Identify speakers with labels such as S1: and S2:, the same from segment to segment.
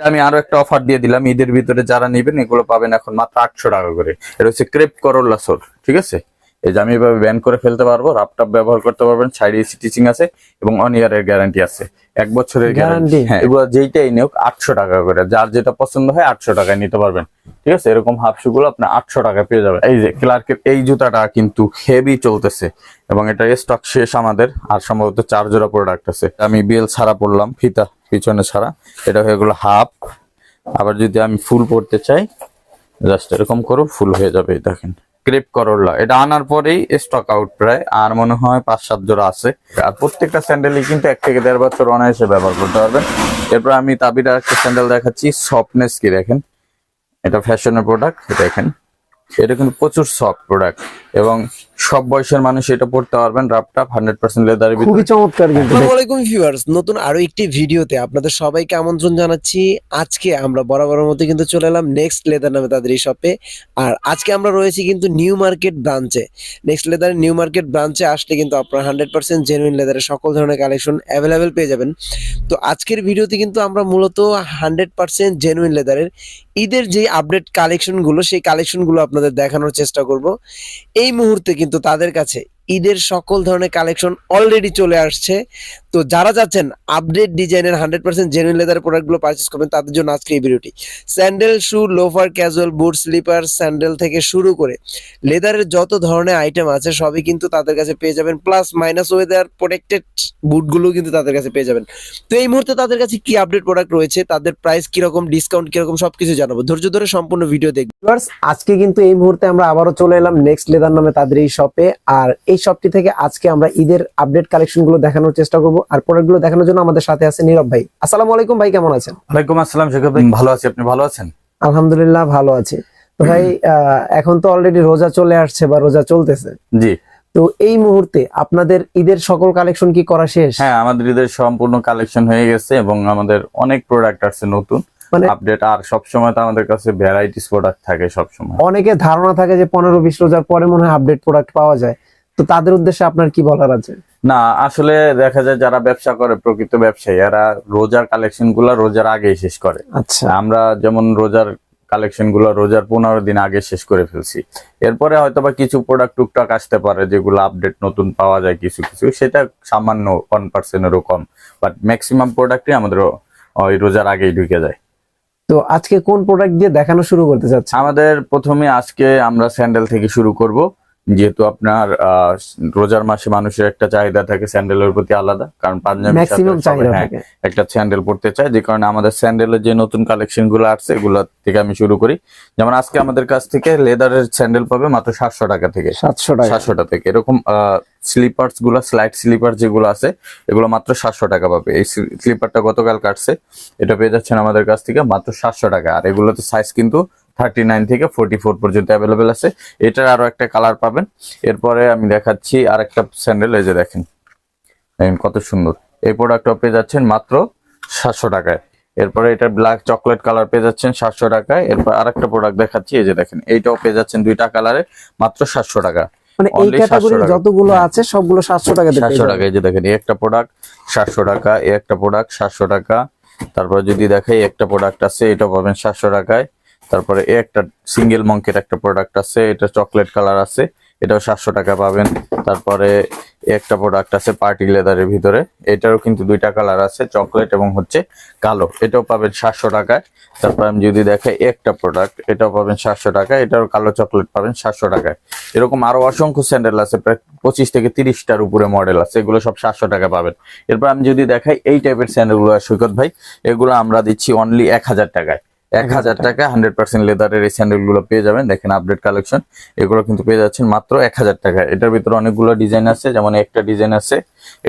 S1: আমি আরও একটা অফার দিয়ে দিলাম। ঈদের ভিতরে যারা নেবেন এগুলো পাবেন এখন মাত্র আটশো টাকা করে। এটা হচ্ছে ক্রেপ করোলা সোর ঠিক আছে? এই যে আমি এভাবে ব্যান করে ফেলতে পারব রাপটাপ ব্যবহার করতে পারবেন সাইড এসি টিচিং আছে এবং অন ইয়ারের গ্যারান্টি আছে। এক বছরের গ্যারান্টি হ্যাঁ এগুলো যেইটাই নেওক আটশো টাকা করে। যার যেটা পছন্দ হয় আটশো টাকায় নিতে পারবেন। ঠিক আছে? এরকম হাফ শু গুলো আপনি আটশো টাকায় পেয়ে যাবেন। এই যে ক্লার্কের এই জুতাটা কিন্তু হেভি চলতেছে এবং এটা স্টক শেষ আমাদের। আর সম্ভবত চার জোড়া প্রোডাক্ট আছে। আমি বেল ছাড়া পড়লাম ফিতা। পিছনে ছাড়া। এটা হয়ে গেলো হাফ আবার যদি আমি ফুল পড়তে চাই জাস্ট এরকম করো ফুল হয়ে যাবে দেখেন। ক্রেপ করলা এটা আনার পরেই স্টক আউট প্রায়। আর মনে হয় পাঁচ, সাত জোড়া আছে। আর প্রত্যেকটা স্যান্ডেলই কিন্তু এক থেকে দেড় বছর অনায়াসে ব্যবহার করতে পারবেন। এরপর আমি তাবির একটা স্যান্ডেল দেখাচ্ছি সফটনেস কি দেখেন? এটা ফ্যাশনের প্রোডাক্ট দেখেন। এটা কিন্তু প্রচুর সফট প্রোডাক্ট এবং সব বয়সের মানুষ এটা পড়তে পারবেন রাপটাপ হান্ড্রেড পার্সেন্ট লেদারের
S2: খুবই চমৎকার কিন্তু।
S3: ভিউয়ার্স নতুন আরও একটি ভিডিওতে আপনাদের সবাইকে আমন্ত্রণ জানাচ্ছি। আজকে আমরা বরাবরের মতো কিন্তু চলে এলাম নেক্সট লেদার নামে তাদের এই শপে আর আজকে আমরা রয়েছি কিন্তু নিউ মার্কেট ব্রাঞ্চে নেক্সট লেদারের নিউ মার্কেট ব্রাঞ্চে আসলে কিন্তু আপনারা হান্ড্রেড পার্সেন্ট জেনুইন লেদারের সকল ধরনের কালেকশন অ্যাভেলেবেল পেয়ে যাবেন। তো আজকের ভিডিওতে কিন্তু আমরা মূলত হান্ড্রেড পার্সেন্ট জেনুইন লেদারের ঈদের যে আপডেট কালেকশনগুলো সেই কালেকশনগুলো আপনাদের দেখানোর চেষ্টা করব। এই মুহূর্তে কিন্তু তাদের কাছে ঈদের সকল ধরনের কালেকশন অলরেডি চলে আসছে। তো যারা যাচ্ছেন আপডেট ডিজাইনের হান্ড্রেড পার্সেন্ট জেনুইন লেদার প্রোডাক্টগুলো পারচেস করবেন, তাদের জন্য আজকে এই ভিডিওটি sandal shoe loafer casual boot slipper sandal থেকে শুরু করে লেদারের যত ধরনের আইটেম আছে, সবই কিন্তু তাদের কাছে পেয়ে যাবেন। প্লাস মাইনাস ওয়েদার প্রোটেক্টেড বুটগুলো কিন্তু তাদের কাছে পেয়ে যাবেন। তো এই মুহূর্তে তাদের কাছে কি আপডেট প্রোডাক্ট রয়েছে, তাদের প্রাইস কীরকম ডিসকাউন্ট কীরকম, সবকিছু জানাব। ধৈর্য ধরে সম্পূর্ণ ভিডিও দেখবেন।
S2: আজকে কিন্তু এই মুহূর্তে আমরা আবারও চলে এলাম নেক্সট লেদার নামে তাদের এই শপে আর এই শপটি থেকে আজকে আমরা ঈদের আপডেট কালেকশনগুলো দেখানোর চেষ্টা করব আর প্রোডাক্টগুলো দেখানোর জন্য আমাদের সাথে আছে নীরব ভাই। আসসালামু আলাইকুম ভাই কেমন আছেন?
S1: ওয়ালাইকুম আসসালাম শেখর ভাই। ভালো আছি আপনি ভালো আছেন?
S2: আলহামদুলিল্লাহ ভালো আছি। তো ভাই এখন তো অলরেডি রোজা চলে আসছে বা রোজা চলতেছে।
S1: জি।
S2: তো এই মুহূর্তে আপনাদের ঈদের সকল কালেকশন কি করা শেষ?
S1: হ্যাঁ আমাদের ঈদের সম্পূর্ণ কালেকশন হয়ে গেছে এবং আমাদের অনেক প্রোডাক্ট আছে নতুন।
S2: মানে
S1: আপডেট আর সব সময় তো আমাদের কাছে ভ্যারাইটিস প্রোডাক্ট থাকে সব সময়
S2: অনেকে ধারণা থাকে যে পনেরো বিশ রোজার পরে মনে হয় আপডেট প্রোডাক্ট পাওয়া যায়। তো তাদের উদ্দেশ্যে আপনার কি বলার আছে?
S1: না আসলে দেখা যায় যারা ব্যবসা করে প্রকৃত ব্যবসায়ী এরা রোজার কালেকশনগুলা রোজার আগেই শেষ করে।
S2: আচ্ছা।
S1: আমরা যেমন রোজার কালেকশনগুলো রোজার পনেরো দিন আগে শেষ করে ফেলছি। এরপরে হয়তো বা কিছু প্রোডাক্ট টুকটাক আসতে পারে যেগুলো আপডেট নতুন পাওয়া যায় কিছু কিছু। সেটা সামান্য ওয়ান পার্সেন্টেরও কম বাট ম্যাক্সিমাম প্রোডাক্টই আমাদের ওই রোজার আগেই ঢুকে যায়।
S2: তো আজকে কোন প্রোডাক্ট দিয়ে দেখানো শুরু করতে চাচ্ছি
S1: আমাদের প্রথমে আজকে আমরা স্যান্ডেল থেকে শুরু করব। যেহেতু আপনার আহ, রোজার মাসে মানুষের একটা চাহিদা থাকে স্যান্ডেলের প্রতি আলাদা কারণ পাঞ্জাবি
S2: থাকে।
S1: একটা স্যান্ডেল পড়তে চায় যে কারণে আমাদের স্যান্ডেলের যে নতুন কালেকশনগুলো আসছে এগুলো থেকে আমি শুরু করি। যেমন আজকে আমাদের কাছ থেকে লেদারের স্যান্ডেল পাবে মাত্র সাতশো টাকা থেকে।
S2: সাতশো টাকা।
S1: সাতশো টাকা থেকে। এরকম স্লিপার্সগুলো স্লাইড স্লিপার যেগুলো আছে এগুলো মাত্র সাতশো টাকা পাবে। এই স্লিপারটা গতকাল কাটছে এটা পেয়ে যাচ্ছেন আমাদের কাছ থেকে মাত্র সাতশো টাকা। আর এগুলোতে সাইজ কিন্তু থার্টি নাইন থেকে ফোর্টি ফোর পর্যন্ত অ্যাভেলেবেল আছে। এটার আরও একটা কালার পাবেন। এরপরে আমি দেখাচ্ছি আর একটা স্যান্ডেল এই যে দেখেন। দেখেন কত সুন্দর। এই প্রোডাক্টটা পেয়ে যাচ্ছেন মাত্র সাতশো টাকায়। এরপরে এটা ব্ল্যাক চকলেট কালার পেয়ে যাচ্ছেন সাতশো টাকায়। এরপর আরেকটা প্রোডাক্ট দেখাচ্ছি এই যে দেখেন। এইটাও পেয়ে যাচ্ছেন দুইটা কালারে মাত্র সাতশো টাকা।
S2: মানে এই ক্যাটাগরির যতগুলো আছে সবগুলো সাতশো টাকা
S1: সাতশো টাকা এই যে দেখেন এই একটা প্রোডাক্ট সাতশো টাকা এই একটা প্রোডাক্ট সাতশো টাকা। তারপর যদি দেখাই একটা প্রোডাক্ট আছে এটা পাবেন সাতশো টাকায়। তারপরে এই একটা সিঙ্গেল মঙ্কের একটা প্রোডাক্ট আছে, এটা চকলেট কালার আছে, এটাও সাতশো টাকা পাবেন। তারপরে একটা প্রোডাক্ট আছে পার্টি লেদারের ভিতরে, এটারও কিন্তু দুইটা কালার আছে চকলেট এবং হচ্ছে কালো। এটাও পাবেন সাতশো টাকায়। তারপর আমি যদি দেখাই একটা প্রোডাক্ট এটাও পাবেন সাতশো টাকায়, এটারও কালো চকলেট পাবেন সাতশো টাকায়। এরকম আরও অসংখ্য স্যান্ডেল আছে, প্রায় পঁচিশ থেকে তিরিশটার উপরে মডেল আছে, এগুলো সব সাতশো টাকা পাবেন। এরপর আমি যদি দেখাই এই টাইপের স্যান্ডেলগুলো সৈকত ভাই, এগুলো আমরা দিচ্ছি অনলি এক হাজার টাকায়। এক হাজার টাকা হান্ড্রেড পার্সেন্ট লেদারের এই স্যান্ডেলগুলো পেয়ে যাবেন। দেখেন আপডেট কালেকশন এগুলো কিন্তু পেয়ে যাচ্ছেন মাত্র এক হাজার টাকায় এটার ভিতরে অনেকগুলো ডিজাইন আছে, যেমন একটা ডিজাইন আছে,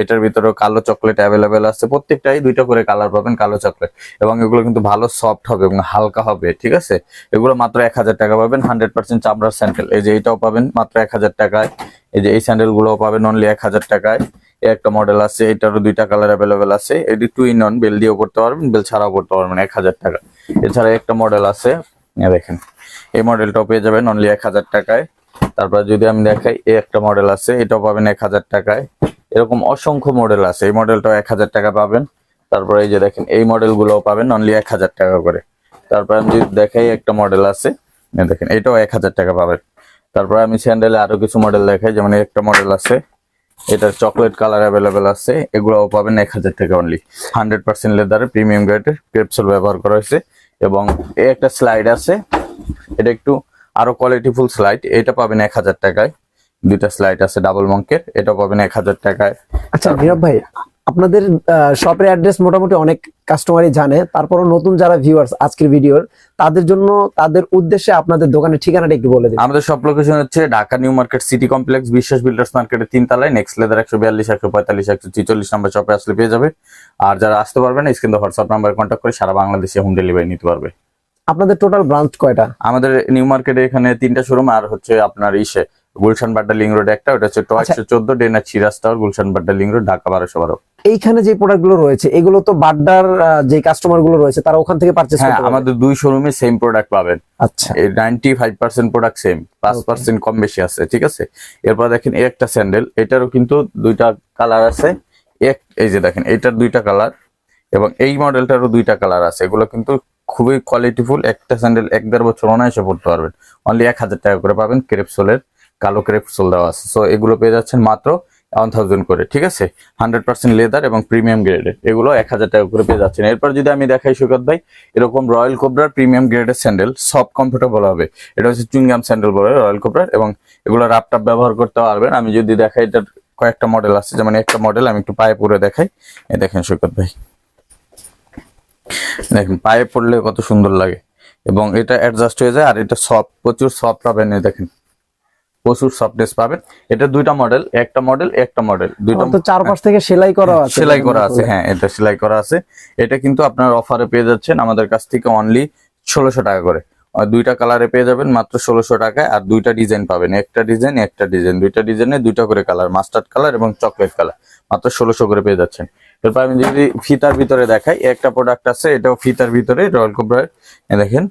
S1: এটার ভিতরে কালো চকলেট অ্যাভেলেবেল আছে। প্রত্যেকটাই দুইটা করে কালার পাবেন, কালো চকলেট এবং এগুলো কিন্তু ভালো সফট হবে এবং হালকা হবে, ঠিক আছে? এগুলো মাত্র এক হাজার টাকা পাবেন হান্ড্রেড পার্সেন্ট চামড়ার স্যান্ডেল এই যে এটাও পাবেন মাত্র এক হাজার টাকায়। এই যে এই স্যান্ডেলগুলো পাবেন অনলি এক হাজার টাকায়। একটা মডেল আছে, এটারও দুইটা কালার অ্যাভেলেবেল আছে। এটি টু ইন অন বেল দিয়েও করতে পারবেন বেল ছাড়াও করতে পারবেন এক হাজার টাকা। এছাড়া একটা মডেল আছে। দেখেন, এই মডেলটাও পেয়ে যাবেন অনলি এক হাজার টাকায়। তারপর যদি আমি দেখাই, এই একটা মডেল আছে, এটাও পাবেন এক হাজার টাকায়। এরকম অসংখ্য মডেল আছে, এই মডেলটাও এক হাজার টাকা পাবেন। তারপরে এই যে দেখেন, এই মডেলগুলো পাবেন অনলি এক হাজার টাকা করে। তারপর আমি যদি দেখাই, একটা মডেল আছে দেখেন, এটাও এক হাজার টাকা পাবেন। তারপর আমি স্যান্ডেলে আরও কিছু মডেল দেখাই, যেমন একটা মডেল আছে এটার চকলেট কালার অ্যাভেলেবেল আছে। এগুলোও পাবেন এক হাজার টাকা অনলি হান্ড্রেড পার্সেন্ট লেদারে প্রিমিয়াম গ্রেডের ক্রেপসল ব্যবহার করা হয়েছে এবং এই একটা স্লাইড আছে। এটা একটু আরও কোয়ালিটিফুল স্লাইড এটা পাবেন এক হাজার টাকায়। দুইটা স্লাইড আছে ডাবল মঙ্কের এটা পাবেন এক হাজার টাকায়।
S2: আচ্ছা ভাই আপনাদের শপের অ্যাড্রেস মোটামুটি অনেক কাস্টমারই জানে। তারপরও নতুন যারা ভিউয়ার্স আজকের ভিডিওর তাদের জন্য তাদের উদ্দেশ্যে আপনাদের দোকানের ঠিকানাটা একটু বলে দিন।
S1: আমাদের সব লোকেশন হচ্ছে Dhaka new market city complex Biswas builders মার্কেটের তিন তলায় নেক্সট লেদার একশো বিয়াল্লিশ একশো পঁয়তাল্লিশ একশো ছিচল্লিশ নাম্বার শপে আসলে পেয়ে যাবে। আর যারা আসতে পারবে না স্ক্রিন হোয়াটসঅ্যাপ নাম্বারে কন্ট্যাক্ট করে সারা বাংলাদেশে হোম ডেলিভারি নিতে পারবে।
S2: আপনাদের টোটাল ব্রাঞ্চ কয়টা?
S1: আমাদের নিউ মার্কেটে এখানে তিনটা শোরুম আর হচ্ছে আপনার ইসে গুলশান বাড্ডা লিং রোড একটা ওটা হচ্ছে
S2: আচ্ছা।
S1: একশো চোদ্দ ডেনা চিরাস tower Gulshan Badda link road Dhaka বারোশো বারো।
S2: এইখানে যে প্রোডাক্টগুলো রয়েছে এগুলো তো বাড্ডার যে কাস্টমারগুলো রয়েছে তারা ওখান থেকে পারচেস
S1: হ্যাঁ
S2: করতে পারবে।
S1: আমাদের দুই শোরুমে সেম প্রোডাক্ট পাবেন।
S2: আচ্ছা।
S1: এই ninety five percent product same পাঁচ
S2: Okay.
S1: পার্সেন্ট কম বেশি আছে ঠিক আছে? এরপর দেখেন এই একটা স্যান্ডেল এটারও কিন্তু দুইটা কালার আছে। এক এই যে দেখেন এইটার দুইটা কালার এবং এই মডেলটারও দুইটা কালার আছে। এগুলো কিন্তু খুবই কোয়ালিটিফুল একটা স্যান্ডেল এক দেড় বছর অনায়াসে পড়তে পারবেন। অনলি এক হাজার টাকা করে পাবেন ক্রেপসোলের কালো ক্রেপসোল দেওয়া আছে। সো এগুলো পেয়ে যাচ্ছেন মাত্র ওয়ান থাউজেন্ড করে, ঠিক আছে? হান্ড্রেড পার্সেন্ট লেদার এবং প্রিমিয়াম গ্রেডের এগুলো এক হাজার টাকা করে পেয়ে যাচ্ছেন। এরপর যদি আমি দেখাই সুগত ভাই, এরকম রয়্যাল কোবরার প্রিমিয়াম গ্রেডের স্যান্ডেল সব কমফোর্টেবল হবে। এটা হচ্ছে চুইংগাম স্যান্ডেল বলে রয়্যাল কোবরার এবং এগুলো রাপটাপ ব্যবহার করতে পারবেন। আমি যদি দেখাই এটার কয়েকটা মডেল আছে, যেমন একটা মডেল আমি একটু পায়ে পরে দেখাই। এই দেখেন সৈকত ভাই। দেখেন, পায়ে পড়লে কত সুন্দর লাগে। এবং এটা অ্যাডজাস্ট হয়ে যায় আর এটা সফট প্রচুর সফট পাবেন দেখেন। প্রচুর সফটনেস পাবেন। এটা দুইটা মডেল একটা মডেল একটা মডেল দুইটা
S2: তো চারপাশ থেকে সেলাই করা আছে।
S1: সেলাই করা আছে হ্যাঁ এটা সেলাই করা আছে। এটা কিন্তু আপনার অফারে পেয়ে যাচ্ছেন। আমাদের কাছ থেকে অনলি ষোলোশো টাকা করে। আর দুইটা কালারে পেয়ে যাবেন মাত্র ষোলোশো টাকায় আর দুইটা ডিজাইন পাবেন। একটা ডিজাইন একটা ডিজাইন দুইটা ডিজাইনে দুইটা করে কালার মাস্টার্ড কালার এবং চকলেট কালার মাত্র ষোলোশো করে পেয়ে যাচ্ছেন। এরপর আমি যদি ফিতার ভিতরে দেখাই একটা প্রোডাক্ট আছে এটাও ফিতার ভিতরে রয়্যাল কোবরার দেখেন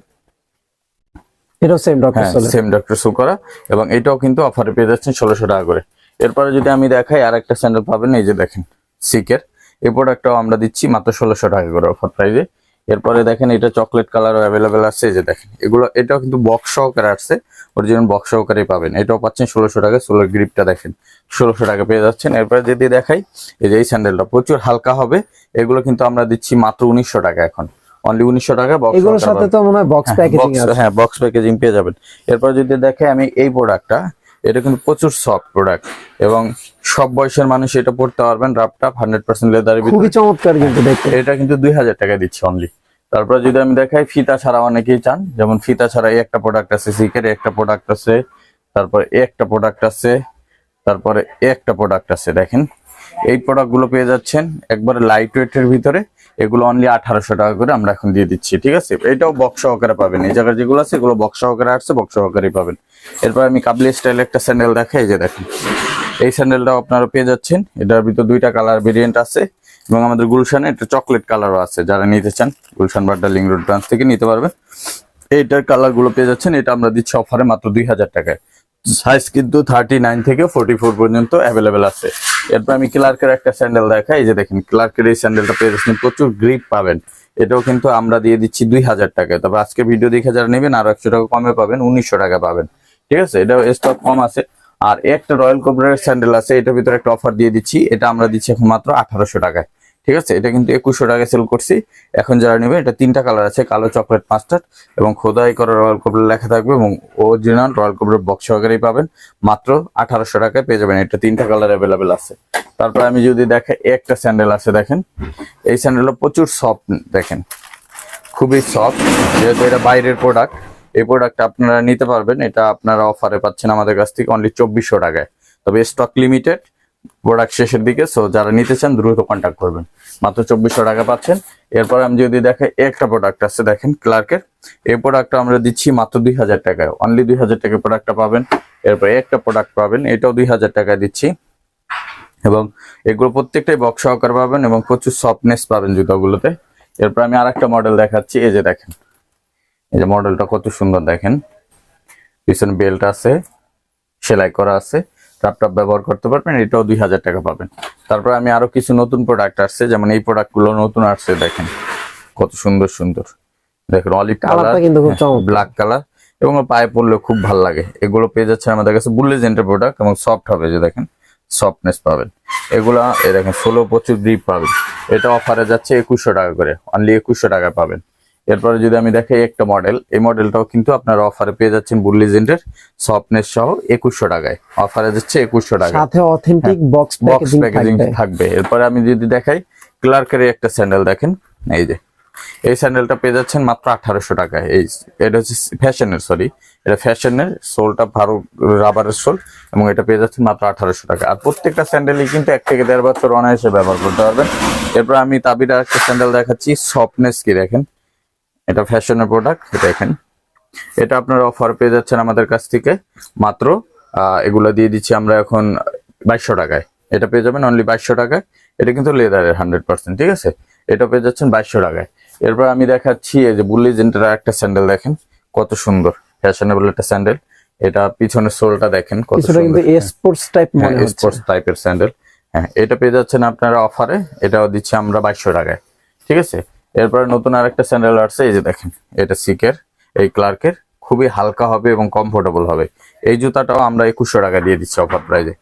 S2: এটাও সেম ডক্টর
S1: হ্যাঁ সেম ডক্টর সু করা এবং এটাও কিন্তু অফারে পেয়ে যাচ্ছেন ষোলোশো টাকা করে। এরপরে যদি আমি দেখাই আর একটা স্যান্ডেল পাবেন এই যে দেখেন সিকের এই প্রোডাক্টটাও আমরা দিচ্ছি মাত্র ষোলোশো টাকা করে অফার প্রাইজে এরপরে দেখেন এটা চকলেট কালারও অ্যাভেলেবেল আছে এই যে দেখেন। এগুলো এটাও কিন্তু বক্স সহকারে আসছে অরিজিনাল বক্স সহকারে পাবেন। এটাও পাচ্ছেন ষোলোশো টাকা সোলার গ্রিপটা দেখেন ষোলোশো টাকা পেয়ে যাচ্ছেন। এরপরে যদি দেখাই এই যে এই স্যান্ডেলটা প্রচুর হালকা হবে এগুলো কিন্তু আমরা দিচ্ছি মাত্র উনিশশো টাকা এখন। অনলি উনিশশো টাকা বক্স
S2: এগুলোর সাথে তো মনে হয় বক্স প্যাকেজিং আছে।
S1: হ্যাঁ বক্স প্যাকেজিং পেয়ে যাবেন। এরপর যদি দেখে আমি এই প্রোডাক্টটা এটা কিন্তু প্রচুর সফট প্রোডাক্ট এবং সব বয়সের মানুষ এটা পড়তে পারবেন রাপটাপ হান্ড্রেড পার্সেন্ট লেদারের
S2: খুবই চমৎকার কিন্তু দেখতে।
S1: এটা কিন্তু দুই হাজার টাকা দিচ্ছে অনলি তারপর যদি আমি দেখাই ফিতা ছাড়া অনেকেই চান। যেমন ফিতা ছাড়া এই একটা প্রোডাক্ট আছে সিকের একটা প্রোডাক্ট আছে তারপরে একটা প্রোডাক্ট আছে তারপরে একটা প্রোডাক্ট আছে দেখেন। এই প্রোডাক্টগুলো পেয়ে যাচ্ছেন একবারে লাইট ওয়েটের ভিতরে। এগুলো অনলি আঠারোশো টাকা করে আমরা এখন দিয়ে দিচ্ছি, ঠিক আছে? এটাও বক্স সহকারে পাবেন। এই জায়গায় যেগুলো আছে, এগুলো বক্স সহকারে আসছে বক্স সহকারেই পাবেন। এরপর আমি কাবলি স্টাইল একটা স্যান্ডেল দেখাই যে দেখেন। এই স্যান্ডেলটাও আপনারা পেয়ে যাচ্ছেন। এটার ভিতর দুইটা কালার ভেরিয়েন্ট আছে এবং আমাদের গুলশানে একটা চকলেট কালারও আছে। যারা নিতে চান, Gulshan Badda link road branch থেকে নিতে পারবেন। এইটার কালারগুলো পেয়ে যাচ্ছেন। এটা আমরা দিচ্ছি অফারে মাত্র দুই হাজার টাকায়। সাইজ কিন্তু থার্টি নাইন থেকে ফোর্টি ফোর পর্যন্ত অ্যাভেলেবেল আছে। এরপর আমি ক্লার্কের একটা স্যান্ডেল দেখাই, এই যে দেখেন ক্লার্কের এই স্যান্ডেলটা পেয়ে যাচ্ছেন প্রচুর গ্রিপ পাবেন। এটাও কিন্তু আমরা দিয়ে দিচ্ছি দুই হাজার টাকায়। তবে আজকে ভিডিও দেখে যারা নেবেন, আরও একশো টাকা কমে পাবেন, উনিশশো টাকা পাবেন। ঠিক আছে? এটাও স্টক কম আছে। আর একটা রয়্যাল কোবরার স্যান্ডেল আছে, এটার ভিতরে একটা অফার দিয়ে দিচ্ছি। এটা আমরা দিচ্ছি এখন মাত্র আঠারোশো টাকায়। ঠিক আছে? এটা কিন্তু একুশশো টাকায় সেল করছি। এখন যারা নেবে এটা তিনটা কালার আছে, কালো চকলেট মাস্টার্ড এবং খোদাই করা রয়্যাল কোবরা লেখা থাকবে এবং অরিজিনাল রয়্যাল কোবরার বক্স সহকারেই পাবেন। মাত্র আঠারোশো টাকায় পেয়ে যাবেন। এটা তিনটা কালার অ্যাভেলেবেল আছে। তারপর আমি যদি দেখাই একটা স্যান্ডেল আছে দেখেন। এই স্যান্ডেলটা প্রচুর সফট দেখেন। খুবই সফট যেহেতু এটা বাইরের প্রোডাক্ট এই প্রোডাক্ট আপনারা নিতে পারবেন। এটা আপনারা অফারে পাচ্ছেন আমাদের কাছ থেকে অনলি চব্বিশশো টাকায়। তবে স্টক লিমিটেড প্রোডাক্ট শেষের দিকে সো যারা নিতে চান দ্রুত কন্ট্যাক্ট করবেন। মাত্র চব্বিশশো টাকা পাচ্ছেন। এরপর আমি যদি দেখাই একটা প্রোডাক্ট আছে, দেখেন ক্লার্কের এই প্রোডাক্টটা আমরা দিচ্ছি মাত্র দুই হাজার টাকায়। অনলি দুই হাজার টাকায় প্রোডাক্টটা পাবেন। এরপর একটা প্রোডাক্ট পাবেন, এটাও দুই হাজার টাকায় দিচ্ছি। এবং এগুলো প্রত্যেকটাই বক্স সহকার পাবেন এবং প্রচুর সফটনেস পাবেন জুতোগুলোতে। এরপর আমি আর একটা মডেল দেখাচ্ছি, এই যে দেখেন। এই যে মডেলটা কত সুন্দর দেখেন। পিছনে বেল্ট আছে, সেলাই করা আছে। ল্যাপটপ ব্যবহার করতে পারবেন এটাও দুই হাজার টাকা পাবেন। তারপর আমি আরও কিছু নতুন প্রোডাক্ট আসছে যেমন এই প্রোডাক্টগুলো নতুন আসছে দেখেন কত সুন্দর সুন্দর। দেখেন অলিভ কালার ব্ল্যাক কালার এবং পায়ে পড়লে খুব ভালো লাগে। এগুলো পেয়ে যাচ্ছে আমাদের কাছে বুল্লেজেন্টের প্রোডাক্ট এবং সফট হবে যে দেখেন সফটনেস পাবেন। এগুলা এই দেখেন ষোলো পঁচিশ গ্রিপ পাবেন। এটা অফারে যাচ্ছে একুশশো টাকা করে অনলি একুশশো টাকা পাবেন। এরপরে যদি আমি দেখাই একটা মডেল এই মডেলটাও কিন্তু আপনারা অফারে পেয়ে যাচ্ছেন বুল্লিজেন্টের সফটনেস সহ একুশশো টাকায়। অফারে যাচ্ছে একুশশো টাকা
S2: সাথে অথেন্টিক বক্স
S1: বক্স
S2: প্যাকেজিং থাকবে।
S1: এরপরে আমি যদি দেখাই ক্লার্কের একটা স্যান্ডেল দেখেন এই যে। এই স্যান্ডেলটা পেয়ে যাচ্ছেন মাত্র আঠারোশো টাকায়। এই এটা হচ্ছে ফ্যাশনের সরি এটা ফ্যাশনের সোলটা ভালো রাবারের সোল এবং এটা পেয়ে যাচ্ছেন মাত্র আঠারোশো টাকা আর প্রত্যেকটা স্যান্ডেলই কিন্তু এক থেকে দেড় বছর অনায়াসে ব্যবহার করতে পারবেন। এরপর আমি তাবির একটা স্যান্ডেল দেখাচ্ছি সফটনেস কি দেখেন? এটা ফ্যাশনের প্রোডাক্ট এটা দেখেন। এটা আপনারা অফার পেয়ে যাচ্ছেন আমাদের কাছ থেকে। মাত্র এগুলো দিয়ে দিচ্ছি আমরা এখন বাইশশো টাকায়। এটা পেয়ে যাবেন অনলি বাইশশো টাকায়। এটা কিন্তু লেদারের হান্ড্রেড পার্সেন্ট ঠিক আছে? এটা পেয়ে যাচ্ছেন বাইশশো টাকায়। এরপর আমি দেখাচ্ছি এই যে বুল্লিজেন্টের একটা স্যান্ডেল দেখেন কত সুন্দর। ফ্যাশনেবল একটা স্যান্ডেল এটা পিছনের সোলটা দেখেন কত
S2: কিন্তু
S1: সুন্দর।
S2: স্পোর্টস টাইপ হচ্ছে।
S1: স্পোর্টস টাইপের স্যান্ডেল হ্যাঁ এটা পেয়ে যাচ্ছেন আপনারা অফারে এটাও দিচ্ছি আমরা বাইশশো টাকায় ঠিক আছে? এরপরে নতুন আরেকটা স্যান্ডেল আসছে, এই যে দেখেন, এটা সিকের এই ক্লার্কের খুবই হালকা হবে এবং কমফোর্টেবল হবে। এই জুতাটাও আমরা একুশশো টাকা দিয়ে দিচ্ছি অফার প্রাইজে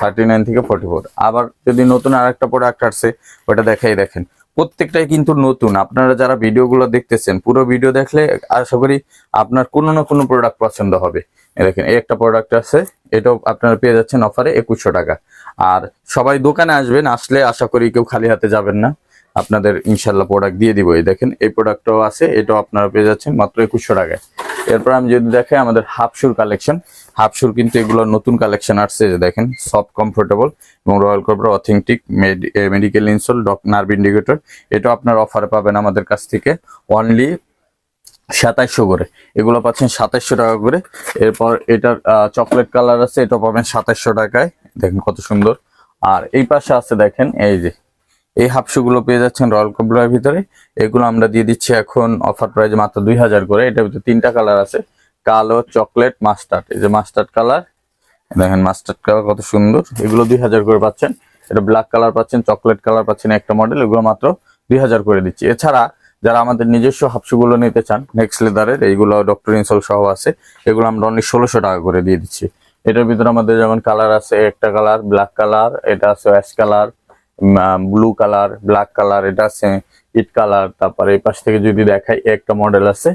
S1: থার্টি নাইন থেকে ফোর্টি ফোর আবার যদি নতুন আরেকটা প্রোডাক্ট আসছে, ওটা দেখাই দেখেন, প্রত্যেকটাই কিন্তু নতুন। আপনারা যারা ভিডিওগুলো দেখতেছেন, পুরো ভিডিও দেখলে আশা করি আপনার কোনো না কোনো প্রোডাক্ট পছন্দ হবে। দেখেন, এই একটা প্রোডাক্ট আছে এটাও আপনারা পেয়ে যাচ্ছেন অফারে একুশশো টাকা। আর সবাই দোকানে আসবেন, আসলে আশা করি কেউ খালি হাতে যাবেন না। আপনাদের ইনশাল্লাহ প্রোডাক্ট দিয়ে দিব। এই দেখেন, এই প্রোডাক্টটাও আছে, এটাও আপনারা পেয়ে যাচ্ছেন মাত্র একুশশো টাকায়। এরপর আমি যদি দেখে আমাদের হাফ শুর কালেকশন হাফ শুর কিন্তু এগুলো নতুন কালেকশন আসছে, যে দেখেন সফট কমফোর্টেবল এবং royal cobra authentic medical insole nerve indicator এটাও আপনার অফারে পাবেন আমাদের কাছ থেকে। অনলি সাতাইশশো করে। এগুলো পাচ্ছেন সাতাইশশো টাকা করে। এরপর এটার চকলেট কালার আছে এটা পাবেন সাতাইশশো টাকায়। দেখেন কত সুন্দর। আর এই পাশে আছে, দেখেন, এই যে এই হাফশুগুলো পেয়ে যাচ্ছেন রয়্যাল কোবরার ভিতরে। এগুলো আমরা দিয়ে দিচ্ছি এখন অফার প্রাইস মাত্র দুই হাজার করে। এটার ভিতরে তিনটা কালার আছে, কালো, চকলেট, মাস্টার্ড। এই যে মাস্টার্ড কালার, দেখেন মাস্টার্ড কালার কত সুন্দর। এগুলো দুই হাজার করে পাচ্ছেন। এটা ব্ল্যাক কালার পাচ্ছেন, চকলেট কালার পাচ্ছেন একটা মডেল, এগুলো মাত্র দুই হাজার করে দিচ্ছি। এছাড়া যারা আমাদের নিজস্ব হাফশুগুলো নিতে চান, নেক্সট লেদারের, এইগুলো ডক্টর ইনসল সহ আছে, এগুলো আমরা অনলি ষোলোশো টাকা করে দিয়ে দিচ্ছি। এটার ভিতরে আমাদের যেমন কালার আছে, একটা কালার, ব্ল্যাক কালার, এটা আছে ash colour blue colour black colour এটা আছে ইট কালার তারপরে এই পাশ থেকে যদি দেখাই একটা মডেল আছে।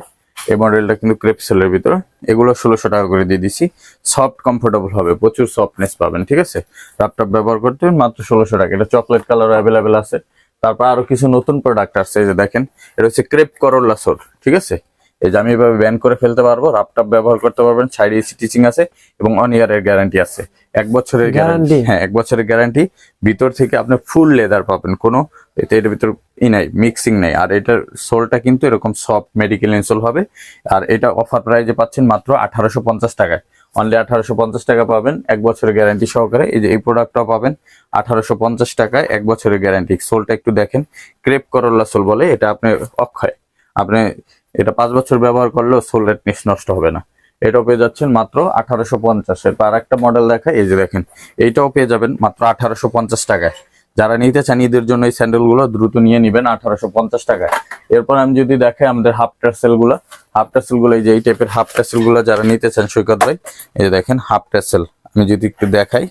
S1: এই মডেলটা কিন্তু ক্রেপসেলের ভিতরে। এগুলো ষোলোশো টাকা করে দিয়ে দিছি। সফট কমফোর্টেবল হবে। প্রচুর সফটনেস পাবেন, ঠিক আছে? ল্যাপটপ ব্যবহার করতে মাত্র ষোলোশো টাকা। এটা চকলেট কালার অ্যাভেলেবেল আছে। তারপর আরও কিছু নতুন প্রোডাক্ট আসছে যে দেখেন। এটা হচ্ছে ক্রেপ করোলা সোর ঠিক আছে? এই যে আমি এভাবে ব্যান করে ফেলতে পারব ল্যাপটপ ব্যবহার করতে পারবেন সাইড এসি টিচিং আছে এবং অন ইয়ারের গ্যারান্টি আছে। এক বছরের গ্যারান্টি হ্যাঁ এক বছরের গ্যারান্টি ভিতর থেকে আপনি ফুল লেদার পাবেন। কোনো এতে এটার ভিতর ই নাই মিক্সিং নাই। আর এটার সোলটা কিন্তু এরকম সফট মেডিকেল ইনসোল হবে। আর এটা অফার প্রাইজে পাচ্ছেন মাত্র আঠারোশো পঞ্চাশ টাকায়। অনলি আঠারোশো পঞ্চাশ টাকা পাবেন এক বছরের গ্যারান্টি সহকারে। এই যে এই প্রোডাক্টটা পাবেন আঠারোশো পঞ্চাশ টাকায় এক বছরের গ্যারান্টি সোলটা একটু দেখেন ক্রেপ করল্লা সোল বলে এটা আপনি অক্ষয়। আপনি এটা পাঁচ বছর ব্যবহার করলেও সোল রেটনেস নষ্ট হবে না। এটাও পেয়ে যাচ্ছেন মাত্র আঠারোশো পঞ্চাশ। এরপর আর একটা মডেল দেখায় এই যে দেখেন, এইটাও পেয়ে যাবেন মাত্র আঠারোশো পঞ্চাশ টাকায়। যারা নিতে চান ঈদের জন্য এই স্যান্ডেলগুলো দ্রুত নিয়ে নেবেন আঠারোশো পঞ্চাশ টাকায়। এরপর আমি যদি দেখাই আমাদের হাফ টার্সেলগুলো হাফ টার্সেলগুলো, এই যে এই টাইপের হাফ টার্সেলগুলো যারা নিতে চান, সৈকত ভাই, এই যে দেখেন হাফ টার্সেল আমি যদি একটু দেখাই,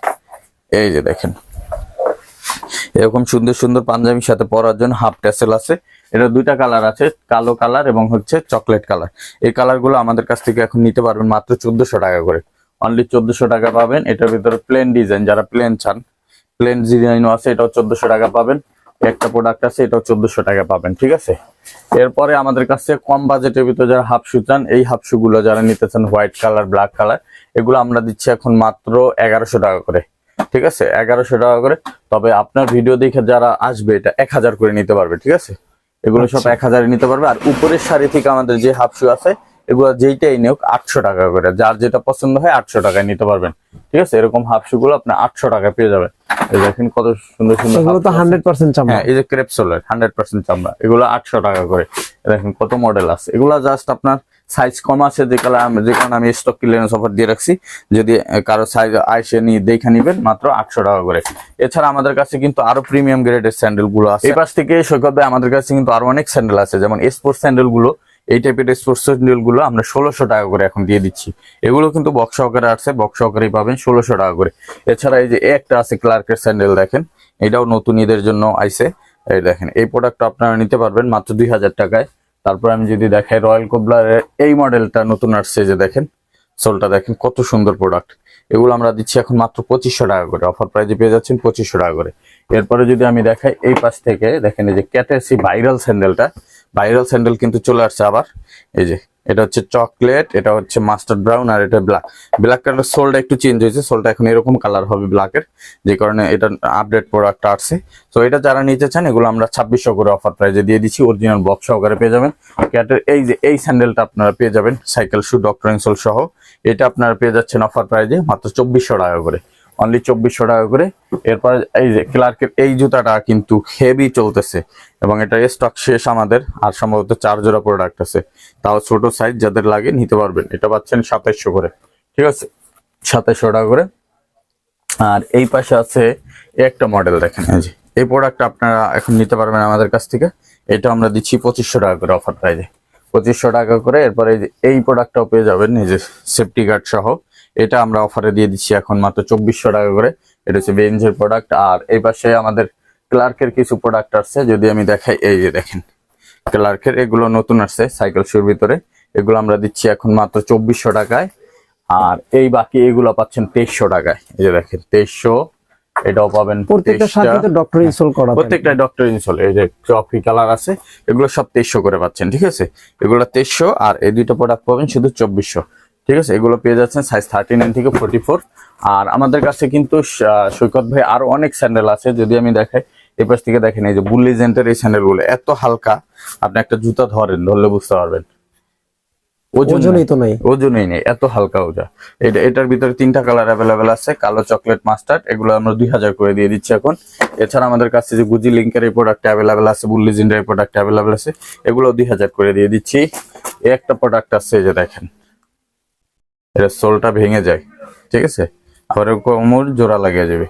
S1: এই যে দেখেন, এরকম সুন্দর সুন্দর পাঞ্জাবির সাথে পরার জন্য হাফ ট্যাসেল আছে। এটা দুইটা কালার আছে, কালো কালার এবং হচ্ছে চকলেট কালার। এই কালারগুলো আমাদের কাছ থেকে এখন নিতে পারবেন মাত্র চোদ্দশো টাকা করে। অনলি চোদ্দশো টাকা পাবেন, এটার ভিতরে প্লেন ডিজাইন যারা প্লেন চান প্লেন ডিজাইনও আছে, এটাও চোদ্দশো টাকা পাবেন। একটা প্রোডাক্ট আছে, এটাও চোদ্দশো টাকা পাবেন, ঠিক আছে? এরপরে আমাদের কাছে কম বাজেটের ভিতরে যারা হাফ শু চান, এই হাফ শু গুলো যারা নিতে চান, হোয়াইট কালার, ব্ল্যাক কালার, এগুলো আমরা দিচ্ছি এখন মাত্র এগারোশো টাকা করে, ঠিক আছে? এগারোশো টাকা করে। তবে আপনার ভিডিও দেখে যারা আসবে, এটা এক হাজার করে নিতে পারবে, ঠিক আছে? এগুলো সব
S2: আচ্ছা।
S1: এক হাজারে নিতে পারবে। আর উপরের শাড়ি থেকে আমাদের যে হাফ শু আছে এগুলো যেইটাই নিয়োগ আটশো টাকা করে। যার যেটা পছন্দ হয় আটশো টাকায় নিতে পারবেন। ঠিক আছে? এরকম হাফ শু গুলো আপনার আটশো টাকায় পেয়ে যাবেন। দেখেন কত সুন্দর সুন্দর
S2: এগুলো তো হান্ড্রেড পার্সেন্ট চামড়া।
S1: হ্যাঁ এই যে ক্রেপসোলের হান্ড্রেড পার্সেন্ট চামড়া। এগুলো আটশো টাকা করে। দেখেন কত মডেল আছে। এগুলো জাস্ট আপনার সাইজ কম আছে, যে কারণে যে কারণে আমি স্টক ক্লিয়ারেন্স অফার দিয়ে রাখছি। যদি কারও সাইজ আইসে নিয়ে দেখে নিবেন, মাত্র আটশো টাকা করে। এছাড়া আমাদের কাছে কিন্তু আরও প্রিমিয়াম গ্রেডের স্যান্ডেলগুলো আছে। এই পাশ থেকে সৈকত আমাদের কাছে কিন্তু আরও অনেক স্যান্ডেল আছে। যেমন স্পোর্টস স্যান্ডেলগুলো এই টাইপের স্পোর্টস স্যান্ডেলগুলো আমরা ষোলোশো টাকা করে এখন দিয়ে দিচ্ছি। এগুলো কিন্তু বক্স সহকারে আসছে বক্স সহকারেই পাবেন ষোলোশো টাকা করে। এছাড়া এই যে একটা আছে ক্লার্কের স্যান্ডেল দেখেন। এটাও নতুন ঈদের জন্য আইসে এই দেখেন, এই প্রোডাক্টটা আপনারা নিতে পারবেন মাত্র দুই হাজার টাকায়। তারপর আমি যদি দেখাই রয়্যাল কোবলার এই মডেলটা নতুন আসছে যে দেখেন, সোলটা দেখেন কত সুন্দর প্রোডাক্ট এগুলো আমরা দিচ্ছি এখন মাত্র পঁচিশশো টাকা করে। অফার প্রাইজে পেয়ে যাচ্ছেন পঁচিশশো টাকা করে। এরপরে যদি আমি দেখাই এই পাশ থেকে, দেখেন এই যে ক্যাটের সেই ভাইরাল স্যান্ডেলটা ভাইরাল স্যান্ডেল কিন্তু চলে আসছে আবার। এই যে এটা হচ্ছে চকলেট, এটা হচ্ছে মাস্টার ব্রাউন, আর এটা ব্ল্যাক ব্ল্যাক কালার সোলটা একটু চেঞ্জ হয়েছে, সোলটা এখন এরকম কালার হবে ব্ল্যাকের, যে কারণে এটা আপডেট প্রোডাক্ট আসছে। তো এটা যারা নিতে চান, এগুলো আমরা ছাব্বিশশো করে অফার প্রাইজে দিয়ে দিচ্ছি অরিজিনাল বক্স সহকারে পেয়ে যাবেন। ক্যাটের এই যে, এই স্যান্ডেলটা আপনারা পেয়ে যাবেন, সাইকেল শু ডক্টর ইনসোল সহ। এটা আপনারা পেয়ে যাচ্ছেন অফার প্রাইজে মাত্র চব্বিশশো টাকা করে। অনলি চব্বিশশো টাকা করে। এরপর এই যে ক্লার্কের এই জুতাটা কিন্তু হেভি চলতেছে এবং এটা স্টক শেষ আমাদের। আর সম্ভবত চার জোড়া প্রোডাক্ট আছে। তাও ছোট সাইজ যাদের লাগে নিতে পারবেন। এটা পাচ্ছেন সাতাইশশো করে। ঠিক আছে? সাতাইশশো টাকা করে। আর এই পাশে আছে একটা মডেল দেখেন যে। এই প্রোডাক্টটা আপনারা এখন নিতে পারবেন আমাদের কাছ থেকে। এটা আমরা দিচ্ছি পঁচিশশো টাকা করে অফার প্রাইজে পঁচিশশো টাকা করে। এরপরে এই প্রোডাক্টটাও পেয়ে যাবেন। যে সেফটি গার্ড সহ। এটা আমরা অফারে দিয়ে দিচ্ছি এখন মাত্র চব্বিশশো টাকা করে। এটা হচ্ছে বেঞ্জের প্রোডাক্ট আর এই পাশে আমাদের ক্লার্কের কিছু প্রোডাক্ট আসছে। যদি আমি দেখাই এই যে দেখেন ক্লার্কের এগুলো নতুন আসছে সাইকেল শুর ভিতরে। এগুলো আমরা দিচ্ছি এখন মাত্র চব্বিশশো টাকায়। আর এই বাকি এগুলো পাচ্ছেন তেইশশো টাকায়। এই যে দেখেন তেইশশো এটাও পাবেন
S2: প্রত্যেকটা
S1: 23
S2: সাথে
S1: টা।
S2: তো ডক্টর ইনস্টল করা
S1: প্রত্যেকটা ডক্টর ইনসল এই যে কফি কালার আছে এগুলো সব তেইশশো করে পাচ্ছেন ঠিক আছে? এগুলো তেইশশো আর এই দুইটা প্রোডাক্ট পাবেন শুধু চব্বিশশো। ঠিক আছে? এগুলো পেয়ে যাচ্ছেন সাইজ থার্টি নাইন থেকে ফোর্টি ফোর আর আমাদের কাছে কিন্তু সৈকত ভাই আরও অনেক স্যান্ডেল আছে। যদি আমি দেখাই এই পাশ থেকে দেখেন এই যে বুল্লিজেন্টের এই স্যান্ডেলগুলো এত হালকা। আপনি একটা জুতা ধরেন ধরলে বুঝতে পারবেন।
S2: ওজনই তো নাই।
S1: ওজনই নেই এত হালকা ওজা। এটা এটার ভিতরে তিনটা কালার অ্যাভেলেবেল আছে কালো চকলেট মাস্টার্ড এগুলো আমরা দুই হাজার করে দিয়ে দিচ্ছি এখন। এছাড়া আমাদের কাছে যে গুজি লিঙ্কের এই প্রোডাক্ট অ্যাভেলেবেল আছে বুল্লিজিন্ডের এই প্রোডাক্ট অ্যাভেলেবেল আছে এগুলো দুই হাজার করে দিয়ে দিচ্ছি। এই একটা প্রোডাক্ট আছে যে দেখেন। এটা সোলটা ভেঙে যায়, ঠিক আছে? আবার কোমর জোড়া লাগিয়ে যাবে।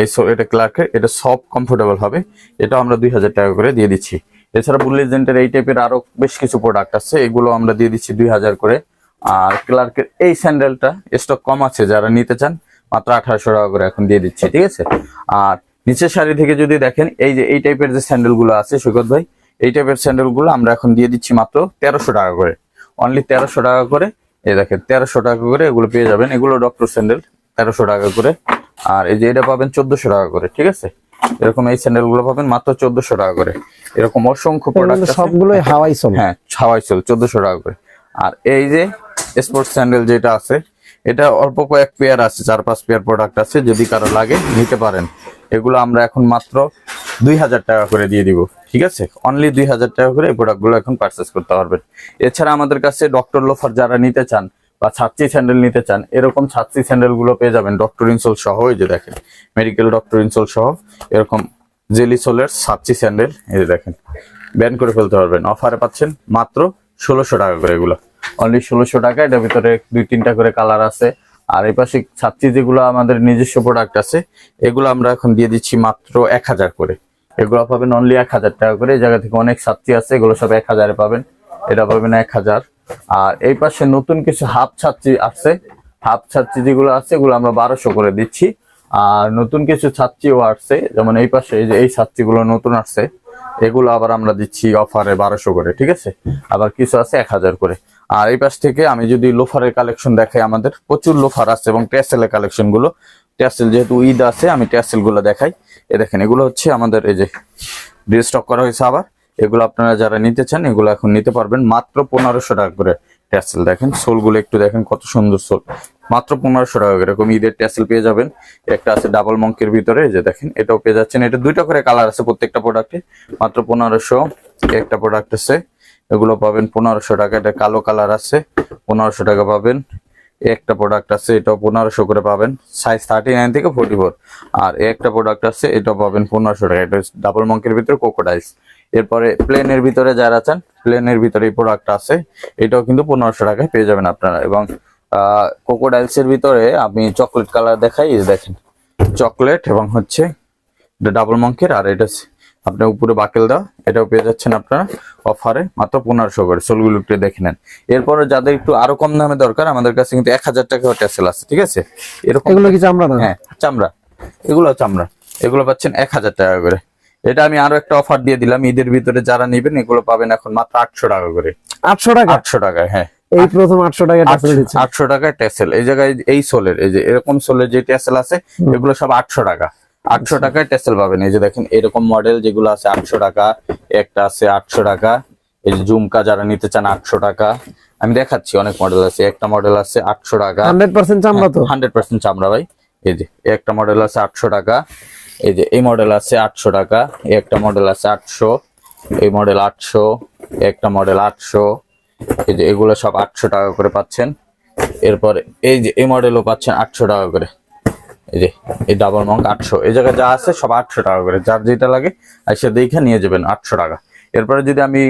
S1: এই এটা ক্লার্কের এটা সব কমফোর্টেবল হবে। এটা আমরা দুই হাজার টাকা করে দিয়ে দিচ্ছি। এছাড়া বুল্লিজেন্টের এই টাইপের আরও বেশ কিছু প্রোডাক্ট আছে। এগুলো আমরা দিয়ে দিচ্ছি দুই হাজার করে। আর ক্লার্কের এই স্যান্ডেলটা স্টক কম আছে, যারা নিতে চান, মাত্র আঠারোশো টাকা করে এখন দিয়ে দিচ্ছি, ঠিক আছে? আর নিচের শাড়ি থেকে যদি দেখেন, এই যে, এই টাইপের যে স্যান্ডেলগুলো আছে, সৈকত ভাই, এই টাইপের স্যান্ডেলগুলো আমরা এখন দিয়ে দিচ্ছি মাত্র তেরোশো টাকা করে। অনলি তেরোশো টাকা করে এই দেখেন তেরোশো টাকা করে এগুলো পেয়ে যাবেন। এগুলো ডক্টর স্যান্ডেল তেরোশো টাকা করে। আর এই যে এটা পাবেন চোদ্দশো টাকা করে ঠিক আছে? এরকম এই স্যান্ডেলগুলো পাবেন মাত্র চোদ্দশো টাকা করে। এরকম অসংখ্য প্রোডাক্ট
S2: সবগুলোই হাওয়াই চল।
S1: হ্যাঁ হাওয়াই চল চোদ্দশো টাকা করে। আর এই যে স্পোর্টস স্যান্ডেল যেটা আছে এটা অল্প কয়েক পেয়ার আছে চার পাঁচ পেয়ার প্রোডাক্ট আছে যদি কারও লাগে নিতে পারেন। এগুলো আমরা এখন মাত্র দুই হাজার টাকা করে দিয়ে দিব। ঠিক আছে? অনলি দুই হাজার টাকা করে এই প্রোডাক্টগুলো এখন পারচেস করতে পারবেন। এছাড়া আমাদের কাছে ডক্টর লোফার যারা নিতে চান বা ছাত্রী স্যান্ডেল নিতে চান, এরকম ছাত্রী স্যান্ডেলগুলো পেয়ে যাবেন। ডক্টর ইনসোল সহ, এই যে দেখেন মেডিকেল ডক্টর ইনসোল সহ, এরকম জেলি সোলের ছাত্রী স্যান্ডেল এই যে দেখেন ব্যান করে ফেলতে পারবেন। অফারে পাচ্ছেন মাত্র ষোলোশো টাকা করে এগুলো। অনলি ষোলোশো টাকা, এটার ভিতরে দুই তিনটা করে কালার আছে। আর এই পাশে ছাত্রী যেগুলো আমাদের নিজস্ব প্রোডাক্ট আছে, এগুলো আমরা এখন দিয়ে দিচ্ছি মাত্র এক হাজার করে। এগুলো পাবেন অনলি এক হাজার টাকা করে। এই জায়গা থেকে অনেক ছাত্রী আছে, এগুলো সব এক হাজারে পাবেন। এটা পাবেন এক হাজার। আর এই পাশে নতুন কিছু হাফ ছাত্রী আছে। হাফ ছাত্রী যেগুলো আছে, এগুলো আমরা বারোশো করে দিচ্ছি। আর নতুন কিছু ছাত্রীও আসছে, যেমন এই পাশে এই যে এই ছাত্রীগুলো নতুন আসছে, এগুলো আবার আমরা দিচ্ছি অফারে বারোশো করে, ঠিক আছে? আবার কিছু আছে এক হাজার করে। আর এই পাশ থেকে আমি যদি লোফারের কালেকশন দেখাই আমাদের, প্রচুর লোফার আছে এবং ট্যাসেলের কালেকশনগুলো। ট্যাসেল যেহেতু ঈদ আছে, আমি ট্যাসেলগুলো দেখাই। এ দেখেন, এগুলো হচ্ছে আমাদের এই যে রিস্টক করা হয়েছে আবার। এগুলো আপনারা যারা নিতে চান, এগুলো এখন নিতে পারবেন মাত্র পনেরোশো টাকা করে ট্যাসেল দেখেন, সোলগুলো একটু দেখেন, কত সুন্দর সোল। মাত্র পনেরোশো টাকা করে, এরকম ঈদের ট্যাসেল পেয়ে যাবেন। একটা আছে ডাবল মঙ্কের ভিতরে যে দেখেন, এটাও পেয়ে যাচ্ছেন। এটা দুইটা করে কালার আছে প্রত্যেকটা প্রোডাক্টে মাত্র পনেরোশো, একটা প্রোডাক্ট আছে, এগুলো পাবেন পনেরোশো টাকা। এটা কালো কালার আছে, পনেরোশো টাকা পাবেন। একটা প্রোডাক্ট আছে, এটাও পনেরোশো করে পাবেন। সাইজ থার্টি নাইন থেকে ফোর্টি ফোর আর একটা প্রোডাক্ট আছে, এটাও পাবেন পনেরোশো টাকা। এটা ডাবল মঙ্কের ভিতরে কোকোডাইস এরপরে প্লেনের ভিতরে যারা চান প্লেনের ভিতরে এই প্রোডাক্ট আছে, এটাও কিন্তু পনেরোশো টাকায় পেয়ে যাবেন আপনারা। এবং কোকোডাইলস এর ভিতরে আমি চকলেট কালার দেখাই দেখেন। চকলেট এবং হচ্ছে ডাবল মঙ্কের আর এটা আপনার উপরে বাকেল দেওয়া এটাও পেয়ে যাচ্ছেন আপনারা অফারে মাত্র পনেরোশো করে। সোলগুলো একটু দেখে নেন। এরপরে যাদের একটু আরও কম দামে দরকার আমাদের কাছে কিন্তু এক হাজার টাকা টেসেল আছে ঠিক আছে? এরকম
S2: এগুলো কি চামড়া
S1: হ্যাঁ চামড়া। এগুলো চামড়া। এগুলো পাচ্ছেন এক হাজার টাকা করে। এটা আমি আরও একটা অফার দিয়ে দিলাম ঈদের ভিতরে যারা নিবেন এগুলো পাবেন এখন মাত্র আটশো টাকা করে।
S2: আটশো টাকা?
S1: আটশো টাকায় হ্যাঁ।
S2: এই প্রথম আটশো টাকা টাকা দিচ্ছে।
S1: আটশো টাকায় টেসেল এই জায়গায় এই সোলের এই যে এরকম সোলের যে টেসেল আছে এগুলো সব আটশো টাকা। আটশো টাকায় টেসেল পাবেন। এই যে দেখেন এরকম মডেল যেগুলো আছে আটশো টাকা একটা আছে আটশো টাকা। এই যে জুমকা যারা নিতে চান আটশো টাকা। আমি দেখাচ্ছি অনেক মডেল আছে। একটা মডেল আছে আটশো টাকা।
S2: হান্ড্রেড পার্সেন্ট চামড়া তো?
S1: হান্ড্রেড পার্সেন্ট চামড়া ভাই। এই যে একটা মডেল আছে আটশো টাকা। এই যে এই মডেল আছে আটশো টাকা। এই একটা মডেল আছে আটশো। এই মডেল আটশো। একটা মডেল আটশো। এই যে এগুলো সব আটশো টাকা করে পাচ্ছেন। এরপরে এই যে এই মডেলও পাচ্ছেন আটশো টাকা করে। এই যে, এই ডাবল মঙ্ক আটশো। এই জায়গায় যা আছে সব আটশো টাকা করে। যার যেটা লাগে এসে দেখে নিয়ে যাবেন আটশো টাকা। এরপরে যদি আমি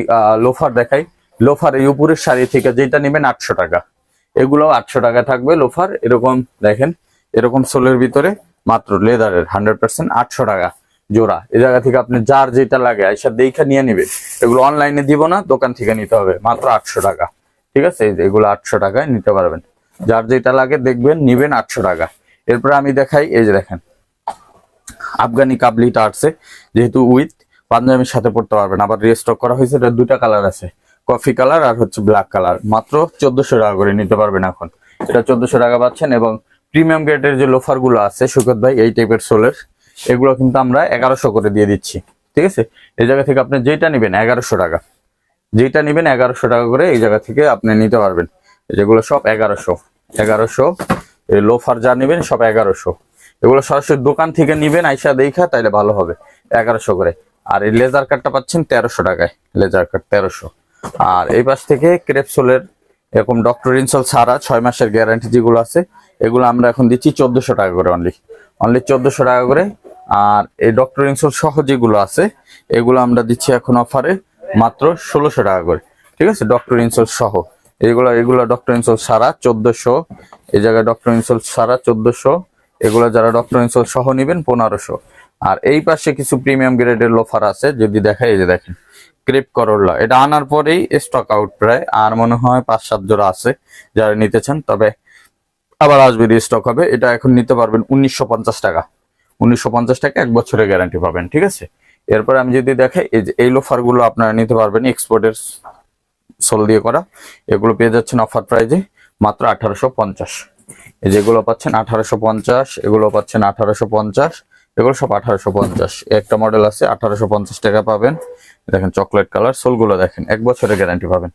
S1: লোফার দেখাই, লোফার এই উপরের শাড়ি থেকে যেটা নেবেন আটশো টাকা। এগুলো আটশো টাকা থাকবে লোফার। এরকম দেখেন, এরকম সোলের ভিতরে মাত্র লেদারের হান্ড্রেড পার্সেন্ট আটশো টাকা জোড়া। এই জায়গা থেকে আপনি যার যেটা লাগে আইসা দেখে নিয়ে নিবে। এগুলো অনলাইনে দিব না, দোকান থেকে নিতে হবে। মাত্র আটশো টাকা। ঠিক আছে? এগুলো আটশো টাকায় নিতে পারবেন। যার যেটা লাগে দেখবেন, নিবেন আটশো টাকা। এরপরে আমি দেখাই, এই যে দেখেন। আফগানি কাবলিটা আসছে, যেহেতু উইথ পাঞ্জাবির সাথে পড়তে পারবেন, আবার রিস্টক করা হয়েছে, এটা দুটা কালার আছে কফি কালার আর হচ্ছে ব্ল্যাক কালার মাত্র চোদ্দশো টাকা করে নিতে পারবেন এখন। এটা চোদ্দশো টাকা পাচ্ছেন এবং প্রিমিয়াম গ্রেডের যে লোফারগুলো আছে সুকত ভাই, এই টাইপের সোলের এগুলো কিন্তু আমরা এগারোশো করে দিয়ে দিচ্ছি। ঠিক আছে? এই জায়গা থেকে আপনি যেটা নেবেন, এগারোশো টাকা। যেটা নেবেন, এগারোশো টাকা করে এই জায়গা থেকে আপনি নিতে পারবেন। যেগুলো সব এগারোশো এগারোশো এই লোফার যা নেবেন সব এগারোশো। এগুলো সরাসরি দোকান থেকে নিবেন, আইসা দেখা, তাইলে ভালো হবে, এগারোশো করে। আর এই লেজার কাটটা পাচ্ছেন তেরোশো টাকায় লেজার কাট তেরোশো। আর এই পাশ থেকে ক্রেপসোলের এরকম ডক্টর ইনসল ছাড়া ছয় মাসের গ্যারান্টি যেগুলো আছে, এগুলো আমরা এখন দিচ্ছি চোদ্দশো টাকা করে অনলি অনলি চোদ্দশো টাকা করে। আর এই ডক্টর ইনসল সহ যেগুলো আছে, এগুলো আমরা দিচ্ছি এখন অফারে মাত্র ষোলোশো টাকা করে। ঠিক আছে? ডক্টর ইনসল সহ। এগুলো এগুলো ডক্টর ইনসল সারা চোদ্দশো। এই জায়গায় ডক্টর ইনসল সারা চোদ্দশো। এগুলো যারা ডক্টর ইনসল সহ নিবেন পনেরোশো। আর এই পাশে কিছু প্রিমিয়াম গ্রেডের লোফার আছে, যদি দেখাই, এই যে দেখেন ক্রেপ করোলা এটা আনার পরেই স্টক আউট প্রায়। আর মনে হয় পাঁচ, সাত জোড়া আছে, যারা নিতে চান, তবে আবার আসবে স্টক হবে। এটা এখন নিতে পারবেন উনিশশো পঞ্চাশ টাকা। উনিশশো পঞ্চাশ টাকা এক বছরের গ্যারান্টি পাবেন, ঠিক আছে? এরপর আমি যদি দেখাই, এই যে, এই লোফারগুলো আপনারা নিতে পারবেন এক্সপোর্টের সোল দিয়ে করা। এগুলো পেয়ে যাচ্ছেন অফার প্রাইজে মাত্র আঠারোশো পঞ্চাশ। এই যেগুলো পাচ্ছেন আঠারোশো পঞ্চাশ, এগুলো পাচ্ছেন আঠারোশো পঞ্চাশ, এগুলো সব আঠারোশো পঞ্চাশ। একটা মডেল আছে, আঠারোশো পঞ্চাশ টাকা পাবেন। দেখেন চকলেট কালার সোলগুলো দেখেন, এক বছরের গ্যারান্টি পাবেন।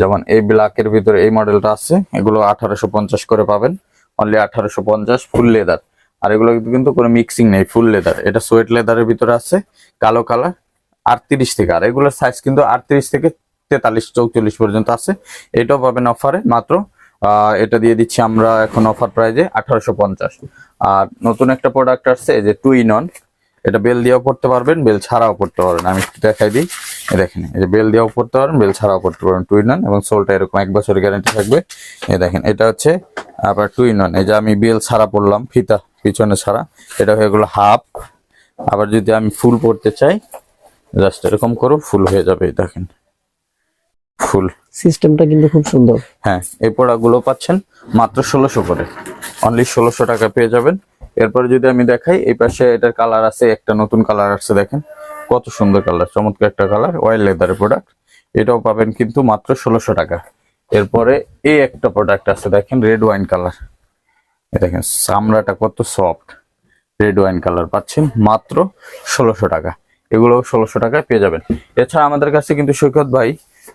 S1: যেমন এই ব্ল্যাকের ভিতরে এই মডেলটা আছে, এগুলো আঠারোশো পঞ্চাশ করে পাবেন। অনলি আঠারোশো পঞ্চাশ ফুল লেদার আর এগুলো কিন্তু কোনো মিক্সিং নেই ফুল লেদার এটা সোয়েট লেদারের ভিতরে আছে, কালো কালার আটত্রিশ থেকে। আর এগুলোর সাইজ কিন্তু আটত্রিশ থেকে তেতাল্লিশ, চৌচল্লিশ পর্যন্ত আছে। এটাও পাবেন অফারে, মাত্র এটা দিয়ে দিচ্ছি আমরা এখন অফার প্রাইজে আঠারোশো পঞ্চাশ। আর নতুন একটা প্রোডাক্ট আসছে যে টু ইন অন এটা বেল দিয়েও পড়তে পারবেন, বেল ছাড়াও পড়তে পারবেন। আমি একটু দেখাই দিই দেখেন, এই যে বেল দিয়েও পড়তে পারবেন, বেল ছাড়াও পড়তে পারবেন টু ইন অন এবং সোলটা এরকম এক বছরের গ্যারান্টি থাকবে। এই দেখেন, এটা হচ্ছে, আবার টু ইন অন এই যে আমি বেল ছাড়া পড়লাম, ফিতা, পিছনে ছাড়া, এটা হয়ে গেলো হাফ আবার যদি আমি ফুল পড়তে চাই জাস্ট এরকম করো, ফুল হয়ে যাবে দেখেন। ফুল।
S2: সিস্টেমটা কিন্তু খুব সুন্দর।
S1: হ্যাঁ এই প্রোডাক্টগুলো পাচ্ছেন মাত্র ষোলোশো করে। অনলি ষোলোশো টাকা পেয়ে যাবেন। এরপরে যদি আমি দেখাই এই পাশে এটার কালার আছে একটা নতুন কালার আছে দেখেন। কত সুন্দর কালার চমৎকার একটা কালার অয়েল লেদারের প্রোডাক্ট এটাও পাবেন কিন্তু মাত্র ষোলোশো টাকা। এরপরে এই একটা প্রোডাক্ট আছে দেখেন রেড ওয়াইন কালার দেখেন চামড়াটা কত সফট রেড ওয়াইন কালার পাচ্ছেন মাত্র ষোলোশো টাকা। এগুলো ষোলোশো টাকায় পেয়ে যাবেন। এছাড়া আমাদের কাছে কিন্তু সৈকত ভাই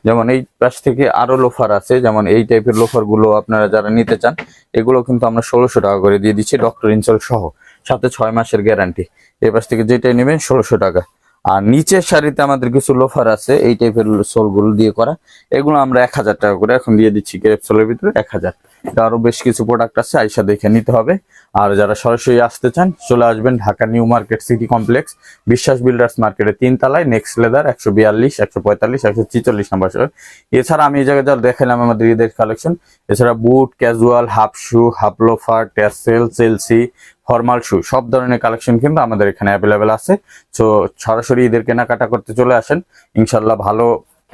S1: যেমন এই পাশ থেকে আরও লোফার আছে, যেমন এই টাইপের লোফারগুলো আপনারা যারা নিতে চান, এগুলো কিন্তু আমরা ষোলোশো টাকা করে দিয়ে দিচ্ছি ডক্টর ইনসল সহ। সাথে ছয় মাসের গ্যারান্টি এই পাশ থেকে যেটাই নেবেন ষোলোশো টাকা। আর নিচের শাড়িতে আমাদের কিছু লোফার আছে, এই টাইপের সোলগুলো দিয়ে করা। এগুলো আমরা এক হাজার টাকা করে এখন দিয়ে দিচ্ছি গ্রেপ সোলের ভিতরে এক হাজার এটা আরও বেশ কিছু প্রোডাক্ট আছে, আইসা দেখে নিতে হবে। আর যারা সরাসরি আসতে চান, চলে আসবেন Dhaka new market city complex, Biswas builders মার্কেটে তিন তলায় নেক্সট লেদার একশো বিয়াল্লিশ, একশো পঁয়তাল্লিশ, একশো ছিচল্লিশ নাম্বার সহ এছাড়া আমি এই জায়গায় যা দেখালাম আমাদের ঈদের কালেকশন এছাড়া boot casual half shoe half loafer tassel Chelsea formal shoe সব ধরনের কালেকশন কিন্তু আমাদের এখানে অ্যাভেলেবেল আছে। তো সরাসরি ঈদের কেনাকাটা করতে চলে আসেন ইনশাল্লাহ ভালো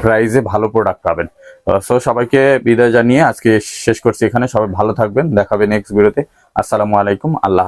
S1: প্রাইজে ভালো প্রোডাক্ট পাবেন। সো সবাইকে বিদায় জানিয়ে আজকে শেষ করছি এখানে। সবাই ভালো থাকবেন। দেখাবে নেক্সট ভিডিওতে আসসালামু আলাইকুম। আল্লাহ।